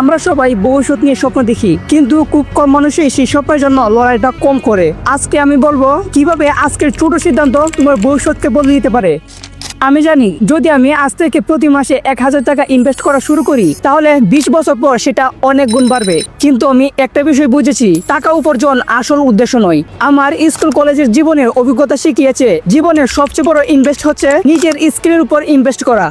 আমরা সবাই ভবিষ্যৎ নিয়ে স্বপ্ন দেখি, কিন্তু খুব কম মানুষই সেই স্বপ্নের জন্য লড়াইটা কম করে। আজকে আমি বলব কীভাবে আজকের ছোট সিদ্ধান্ত তোমার ভবিষ্যৎকে বদলে দিতে পারে। আমি জানি, যদি আমি আজ থেকে প্রতি মাসে এক হাজার টাকা ইনভেস্ট করা শুরু করি, তাহলে বিশ বছর পর সেটা অনেক গুণ বাড়বে। কিন্তু আমি একটা বিষয় বুঝেছি, টাকা উপার্জন আসল উদ্দেশ্য নয়। আমার স্কুল কলেজের জীবনের অভিজ্ঞতা শিখিয়েছে, জীবনের সবচেয়ে বড় ইনভেস্ট হচ্ছে নিজের স্কিলের উপর ইনভেস্ট করা।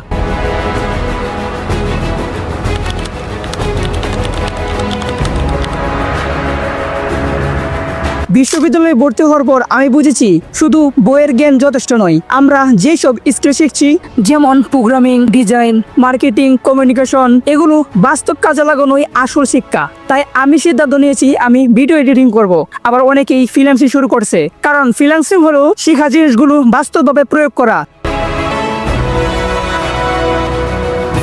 বিশ্ববিদ্যালয়ে ভর্তি হওয়ার পর আমি বুঝেছি শুধু বইয়ের জ্ঞান যথেষ্ট নয়। আমরা যেসব স্কিল শিখছি, যেমন প্রোগ্রামিং, ডিজাইন, মার্কেটিং, কমিউনিকেশন, এগুলো বাস্তব কাজে লাগানোই আসল শিক্ষা। তাই আমি সিদ্ধান্ত নিয়েছি আমি ভিডিও এডিটিং করব। আবার অনেকেই ফ্রিল্যান্সিং শুরু করছে। কারণ ফ্রিল্যান্সিং হলো শেখা জিনিসগুলো বাস্তবভাবে প্রয়োগ করা।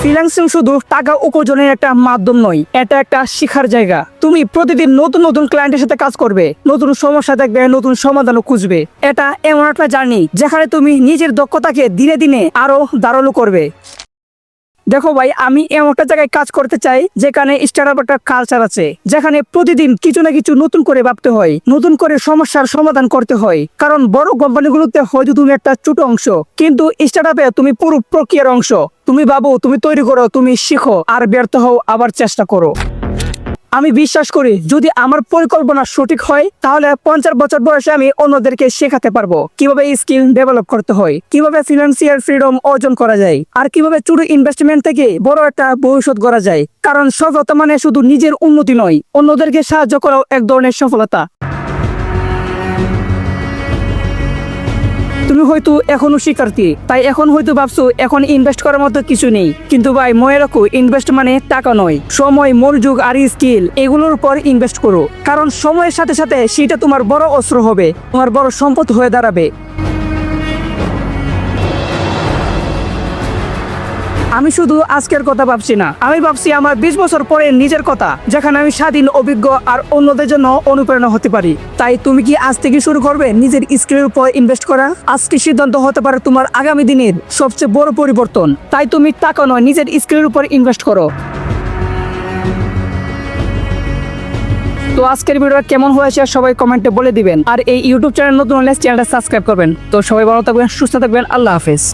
ফ্রিল্যান্সিং শুধু টাকা উপার্জনের একটা মাধ্যম নয়, এটা একটা শিখার জায়গা। তুমি প্রতিদিন নতুন নতুন ক্লায়েন্টের সাথে কাজ করবে, নতুন সমস্যা দেখবে, নতুন সমাধানও খুঁজবে। এটা এমন একটা জার্নি যেখানে তুমি নিজের দক্ষতাকে দিনে দিনে আরও দাঁড়াল করবে। দেখো ভাই, আমি এমন একটা জায়গায় কাজ করতে চাই, যেখানে স্টার্ট একটা কালচার আছে, যেখানে প্রতিদিন কিছু না কিছু নতুন করে ভাবতে হয়, নতুন করে সমস্যার সমাধান করতে হয়। কারণ বড় কোম্পানিগুলোতে হয়তো তুমি একটা ছোট অংশ, কিন্তু স্টার্ট তুমি পুরো প্রক্রিয়ার অংশ। তুমি ভাবো, তুমি তৈরি করো, তুমি শিখো, আর ব্যর্থ হও, আবার চেষ্টা করো। আমি বিশ্বাস করি যদি আমার পরিকল্পনা সঠিক হয়, তাহলে পঞ্চাশ বছর বয়সে আমি অন্যদেরকে শেখাতে পারব। কীভাবে স্কিল ডেভেলপ করতে হয়, কীভাবে ফিনান্সিয়াল ফ্রিডম অর্জন করা যায়, আর কীভাবে ছোট ইনভেস্টমেন্ট থেকে বড় একটা ভবিষ্যৎ করা যায়। কারণ সফলতা মানে শুধু নিজের উন্নতি নয়, অন্যদেরকে সাহায্য করাও এক ধরনের সফলতা। তুমি হয়তো এখনও শিক্ষার্থী, তাই এখন হয়তো ভাবছ এখন ইনভেস্ট করার মতো কিছু নেই। কিন্তু ভাই, মনে রাখো ইনভেস্ট মানে টাকা নয়, সময়, মনোযোগ আর স্কিল এগুলোর উপর ইনভেস্ট করো। কারণ সময়ের সাথে সাথে সেটা তোমার বড় অস্ত্র হবে, তোমার বড় সম্পদ হয়ে দাঁড়াবে। আমি শুধু আজকের কথা ভাবছি না। আমি ভাবছি আমার বিশ বছর পরে নিজের কথা, যেখানে আমি স্বাধীন, অভিজ্ঞ আর অন্যদের জন্য অনুপ্রেরণা হতে পারি। তাই তুমি কি আজ থেকে শুরু করবে নিজের স্কিলের উপর ইনভেস্ট করা? আজকে সিদ্ধান্ত হতে পারে তোমার আগামী দিনের সবচেয়ে বড় পরিবর্তন? তাই তুমি টাকা নয়, নিজের স্কিলের উপর ইনভেস্ট করো। তো আজকের ভিডিওটা কেমন হয়েছে সবাই কমেন্টে বলে দিবেন। আর এই ইউটিউব চ্যানেল নতুন হলে চ্যানেলটা সাবস্ক্রাইব করবেন। তো সবাই ভালো থাকবেন, সুস্থ থাকবেন, আল্লাহ হাফেজ।